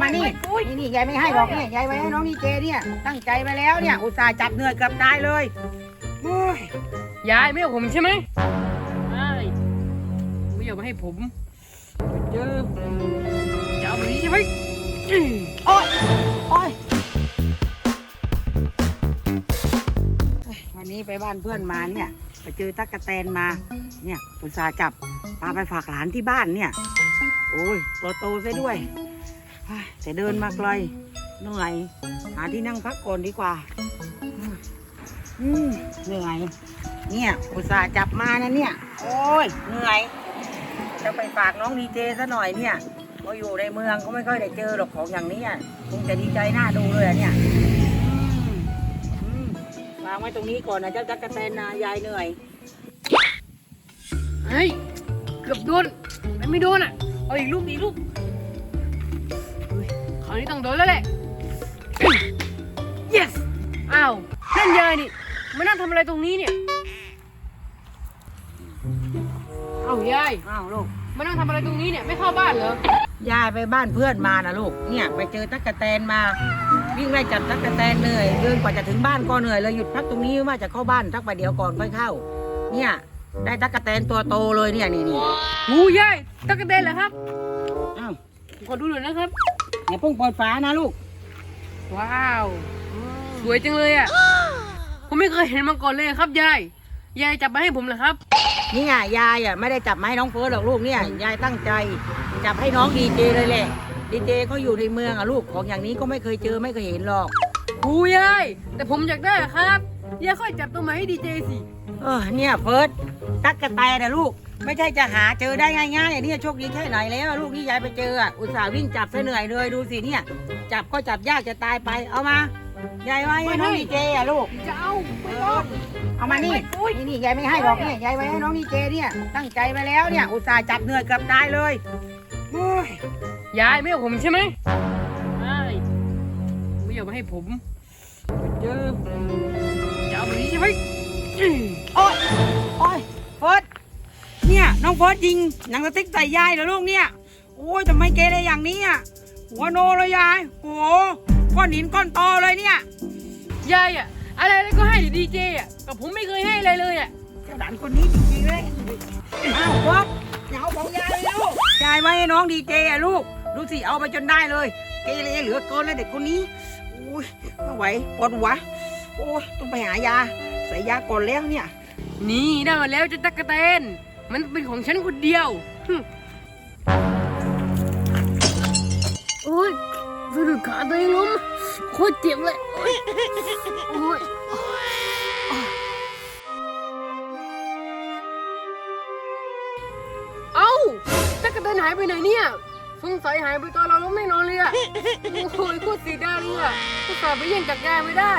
มานี่นี่นี่ยายไม่ให้หรอกเนี่ยยายไว้ให้น้องดีเจเนี่ย ตั้งใจไปแล้วเนี่ย อุตส่าห์จับเหนื่อยเกือบตายเลยโอ้ยยายไม่เอาผมใช่ไหมใช่ไม่เอามาให้ผมเจอจะเอาแบบนี้ใช่ไหมอืมโอ้ยโอ้ยวันนี้ไปบ้านเพื่อนมาเนี่ยไปเจอตั๊กแตนมา เนี่ยอุตส่าห์จับพาไปฝากหลานที่บ้านเนี่ย โอ้ยตัวโตซะด้วย เฮ้ยแต่เดินมาไกลเหนื่อย หาที่นั่งพักก่อนดีกว่าอืมเหนื่อย เนี่ยอุตส่าห์จับมานะเนี่ย โอ้ยเหนื่อย จะไปฝากน้องดีเจซะหน่อยเนี่ยพออยู่ในเมืองก็ไม่ค่อยได้เจอหรอกของอย่างนี้อะคงจะดีใจหน้าดูเลยเนี่ยวางไว้ตรงนี้ก่อนนะเจ้าจักรแตนนะยายเหนื่อยเฮ้ยเกือบโดนแต่ไม่โดนอะเอาอีกลูกอีกลูก คราวนี้ต้องโดนแล้วแหละ yes อ้าวนั่นยายนี่มานั่งทำอะไรตรงนี้เนี่ยเอ้ายายอ้าวลูกมานั่งทำอะไรตรงนี้เนี่ยไม่เข้าบ้านเหรอยายไปบ้านเพื่อนมานะลูก เนี่ยไปเจอตั๊กแตนมา วิ่งไล่จับตั๊กแตนเหนื่อยเดินกว่าจะถึงบ้านก็เหนื่อยเลยหยุดพักตรงนี้ว่าจะเข้าบ้านสักประเดี๋ยวก่อนค่อยเข้า เนี่ยได้ตั๊กแตนตัวโตเลยเนี่ยนี่นี่ หูยายตะกะเตนเหรอครับ อ้าว ขอดูหน่อยนะครับ อย่าเพิ่งเปิดฝานะลูก ว้าว สวยจังเลยอะ ผมไม่เคยเห็นมาก่อนเลยครับยาย ยายจับมาให้ผมเหรอครับ นี่ไงยายอะไม่ได้จับมาให้น้องเฟิร์สหรอกลูกเนี่ยยายตั้งใจจับให้น้องดีเจเลยแหละดีเจเขาอยู่ในเมืองอะลูกของอย่างนี้ก็ไม่เคยเจอไม่เคยเห็นหรอก หูยาย แต่ผมอยากได้อะครับ ยายค่อยจับตัวมาให้ดีเจสิ เออเนี่ยเฟิร์สตักกะแตนะลูก ไม่ใช่จะหาเจอได้ง่ายๆอะเนี่ยโชคดีแค่ไหนแล้วอะลูกที่ยายไปเจออะอุตส่าห์วิ่งจับซะเหนื่อยเลยดูสิเนี่ย จับก็จับยากจะตายไปเอามายายไว้ให้น้องดีเจอะลูกจะเอาไม่ต้องเอามานี่นี่นี่ยายไม่ให้หรอกเนี่ยยายไว้ให้น้องดีเจเนี่ยตั้งใจไปแล้วเนี่ย อุตส่าห์จับเหนื่อยเกือบตายเลยโอ้ยยายไม่เอาผมใช่ไหมใช่ไม่เอามาให้ผมเจอจะเอาแบบนี้ใช่ไหมอืมโอ้ยโอ้ยเฟิร์ส เนี่ยน้องเฟิร์สยิงหนังสติ๊กใส่ยายเหรอลูกเนี่ย โอ้ยทำไมเกเรอย่างนี้อะหัวโนเลยยายโอ้โหก้อนหินก้อนโตเลยเนี่ย ยายอะอะไรอะไรก็ให้เดี๋ยวดีเจอะแต่ผมไม่เคยให้อะไรเลยอะเจ้าหลานคนนี้จริงๆเลยอ้าวป๊อปอย่าเอาของยายเลยลูกยายไว้ให้น้องดีเจอะลูกดูสิเอาไปจนได้เลย เกเรเหลือเกินเลยเด็กคนนี้โอ้ยไม่ไหวปวดหัวโอ้ยต้องไปหายาใส่ยาก่อนแล้วเนี่ย นี่ได้มาแล้วเจะตักกะแตน มันเป็นของฉันคนเดียวหึโอ้ยสะดุดขาตัวเองล้มโคตรเจ็บเลยโอ้ยโอ้ยเอ้าตักกะแตนหายไปไหนเนี่ยสงสัยหายไปตอนเราล้มแน่นอนเลยอะโอ้ยโคตรเสียดายเลยอะก็กลับไปย่งจากยายไม่ได้